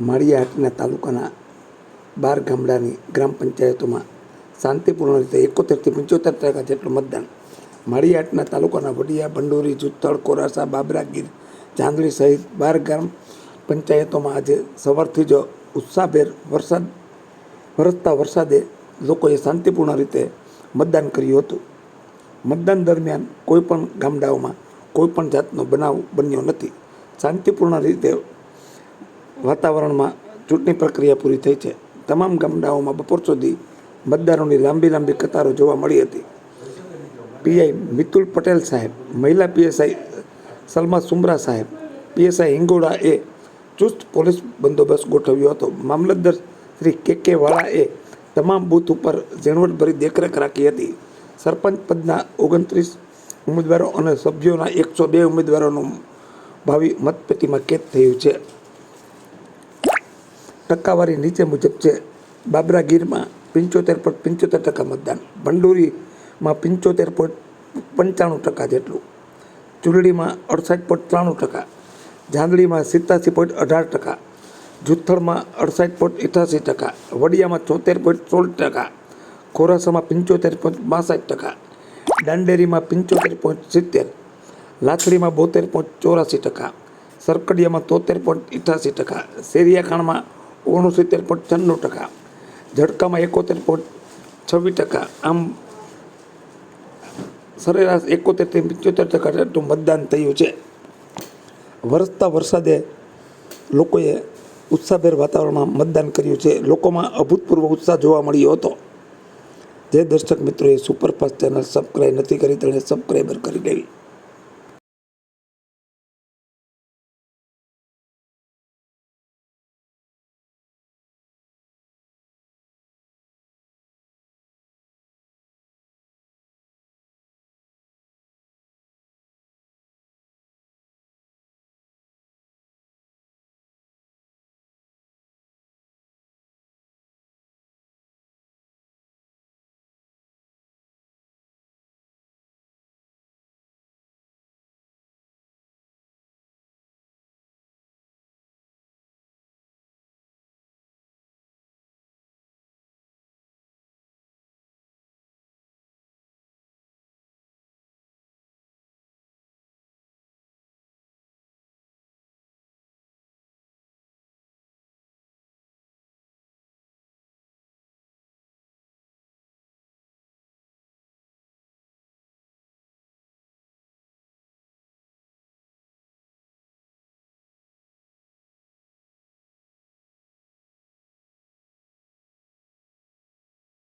માળિયાહાટના તાલુકાના બાર ગામડાની ગ્રામ પંચાયતોમાં શાંતિપૂર્ણ રીતે એકોતેરથી પંચોતેર ટકા જેટલું મતદાન. માળિયાહાટના તાલુકાના વડિયા, ભંડોરી જુત્તળ કોરાસા, બાબરા, ગીર ચાંદડી સહિત બાર ગ્રામ પંચાયતોમાં આજે સવારથી જ ઉત્સાહભેર વરસાદ, વરસતા વરસાદે લોકોએ શાંતિપૂર્ણ રીતે મતદાન કર્યું હતું. મતદાન દરમિયાન કોઈપણ ગામડાઓમાં કોઈપણ જાતનો બનાવ બન્યો નથી. શાંતિપૂર્ણ રીતે વાતાવરણમાં ચૂંટણી પ્રક્રિયા પૂરી થઈ છે. તમામ ગામડાઓમાં બપોર સુધી મતદારોની લાંબી લાંબી કતારો જોવા મળી હતી. પીઆઈ મિતુલ પટેલ સાહેબ, મહિલા પીએસઆઈ સલમા સુમરા સાહેબ, પીએસઆઈ હિંગોળાએ ચુસ્ત પોલીસ બંદોબસ્ત ગોઠવ્યો હતો. મામલતદાર શ્રી કે કે વાળાએ તમામ બૂથ ઉપર ઝીણવટભરી દેખરેખ રાખી હતી. સરપંચ પદના ઓગણત્રીસ ઉમેદવારો અને સભ્યોના એકસો બે ઉમેદવારોનું ભાવિ મતપેટીમાં કેદ થયું છે. ટકાવારી નીચે મુજબ છે. બાબરા ગીરમાં પંચોતેર પોઈન્ટ પંચોતેર ટકા મતદાન. ભંડોરીમાં પંચોતેર પોઈન્ટ પંચાણું ટકા જેટલું. ચુરડીમાં અડસઠ પોઈન્ટ ત્રાણું ટકા. જાંદડીમાં સિત્તાસી પોઈન્ટ અઢાર ટકા. જુથ્થળમાં અડસઠ પોઈન્ટ અઠ્યાસી ટકા. વડિયામાં ચોતેર પોઈન્ટ સોળ ટકા. ખોરાસામાં પંચોતેર પોઈન્ટ બાસઠ ટકા. દાંડેરીમાં પંચોતેર પોઈન્ટ સિત્તેર. લાથડીમાં બોતેર પોઈન્ટ ચોરાસી ટકા. સરકડિયામાં તોતેર પોઈન્ટ અઠ્યાસી ટકા. શેરિયાખાણમાં ઓગણસિત્તેર પોઈન્ટ છન્નું ટકા ઝટકામાં એકોતેર પોઈન્ટ છવ્વીસ ટકા, આમ સરેરાશ એકોતેરથી પંચોતેર ટકા જેટલું મતદાન થયું છે. વરસતા વરસાદે લોકોએ ઉત્સાહભેર વાતાવરણમાં મતદાન કર્યું છે. લોકોમાં અભૂતપૂર્વ ઉત્સાહ જોવા મળ્યો હતો. જે દર્શક મિત્રોએ સુપરફાસ્ટ ચેનલ સબસ્ક્રાઈબ નથી કરી તેણે સબસ્ક્રાઈબર કરી લેવી.